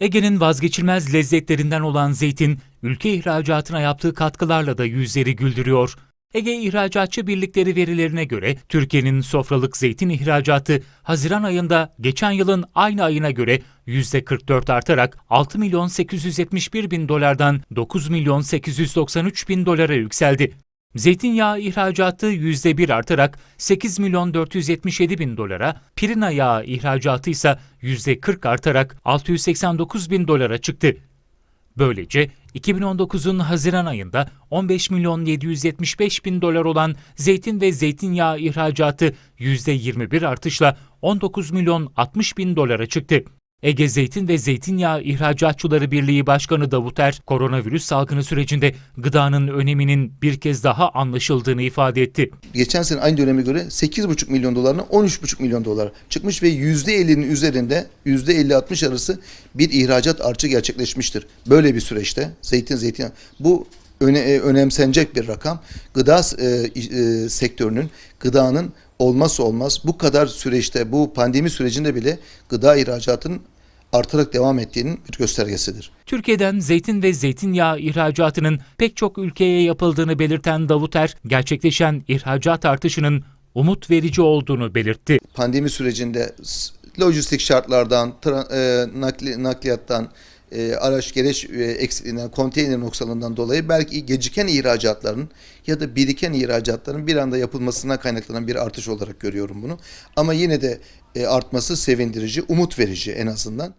Ege'nin vazgeçilmez lezzetlerinden olan zeytin, ülke ihracatına yaptığı katkılarla da yüzleri güldürüyor. Ege İhracatçı Birlikleri verilerine göre Türkiye'nin sofralık zeytin ihracatı Haziran ayında geçen yılın aynı ayına göre %44 artarak 6 milyon 871 bin dolardan 9 milyon 893 bin dolara yükseldi. Zeytinyağı ihracatı %1 artarak 8 milyon 477 bin dolara, pirina yağı ihracatı ise %40 artarak 689 bin dolara çıktı. Böylece 2019'un Haziran ayında 15 milyon 775 bin dolar olan zeytin ve zeytinyağı ihracatı %21 artışla 19 milyon 60 bin dolara çıktı. Ege Zeytin ve Zeytinyağı İhracatçıları Birliği Başkanı Davut Er, koronavirüs salgını sürecinde gıdanın öneminin bir kez daha anlaşıldığını ifade etti. geçen sene aynı döneme göre 8,5 milyon dolarına 13,5 milyon dolar çıkmış ve %50'nin üzerinde %50-60 arası bir ihracat artışı gerçekleşmiştir. Böyle bir süreçte zeytin zeytin bu öne, e, önemsenecek bir rakam. Gıda e, e, sektörünün gıdanın olmazsa olmaz bu kadar süreçte bu pandemi sürecinde bile gıda ihracatının artarak devam ettiğinin bir göstergesidir. Türkiye'den zeytin ve zeytinyağı ihracatının pek çok ülkeye yapıldığını belirten Davut Er, gerçekleşen ihracat artışının umut verici olduğunu belirtti. pandemi sürecinde lojistik şartlardan, e, nakli, nakliyattan, e, araç gereç e, konteyner noksanından dolayı belki geciken ihracatların ya da biriken ihracatların bir anda yapılmasına kaynaklanan bir artış olarak görüyorum bunu. Ama yine de e, artması sevindirici, umut verici en azından.